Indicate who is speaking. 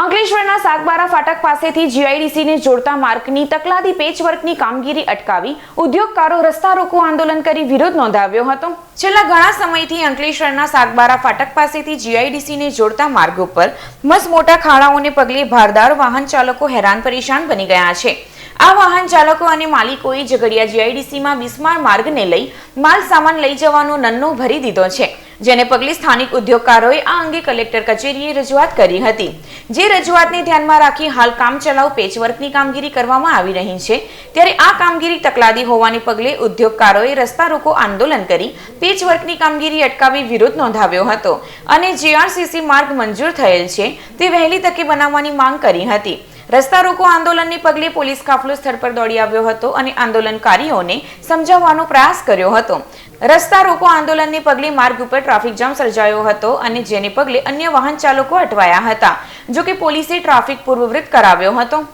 Speaker 1: અંકલેશ્વરના સાગબારા ફાટક પાસેથી જીઆઈડીસીને જોડતા માર્ગની તકલાદી પેચવર્કની કામગીરી અટકાવી ઉદ્યોગકારો રસ્તા રોકો આંદોલન કરી વિરોધ નોંધાવ્યો હતો. છેલ્લા ઘણા સમયથી અંકલેશ્વરના સાગબારા ફાટક પાસેથી જીઆઈડીસીને જોડતા માર્ગ ઉપર મસ મોટા ખાડાઓને પગલે ભારદાર વાહન ચાલકો હેરાન પરેશાન બની ગયા છે. આ વાહન ચાલકો અને માલિકોએ ઝઘડિયા જીઆઈડીસીમાં બિસ્માર માર્ગને લઈ માલ સામાન લઈ જવાનો નન્નો ભરી દીધો છે, જેને પગલે સ્થાનિક ઉદ્યોગકારોએ આ અંગે કલેક્ટર કચેરીએ રજૂઆત કરી હતી. જે રજૂઆતને ધ્યાનમાં રાખી હાલ કામચલાઉ પેચવર્કની કામગીરી કરવામાં આવી રહી છે, ત્યારે આ કામગીરી તકલાદી હોવાને પગલે ઉદ્યોગકારોએ રસ્તા રોકો આંદોલન કરી પેચવર્કની કામગીરી અટકાવી વિરોધ નોંધાવ્યો હતો અને જીઆરસીસી માર્ગ મંજૂર થયેલ છે, તે વહેલી તકે બનાવવાની માંગ કરી હતી. રસ્તા રોકો આંદોલનને પગલે પોલીસ કાફલો સ્થળ પર દોડી આવ્યો હતો અને આંદોલનકારીઓને સમજાવવાનો પ્રયાસ કર્યો હતો. રસ્તા રોકો આંદોલનને પગલે માર્ગ ઉપર ટ્રાફિક જામ સર્જાયો હતો અને જેને પગલે અન્ય વાહન ચાલકો અટવાયા હતા. જો કે પોલીસે ટ્રાફિક પૂર્વવૃત્ત કરાવ્યો હતો.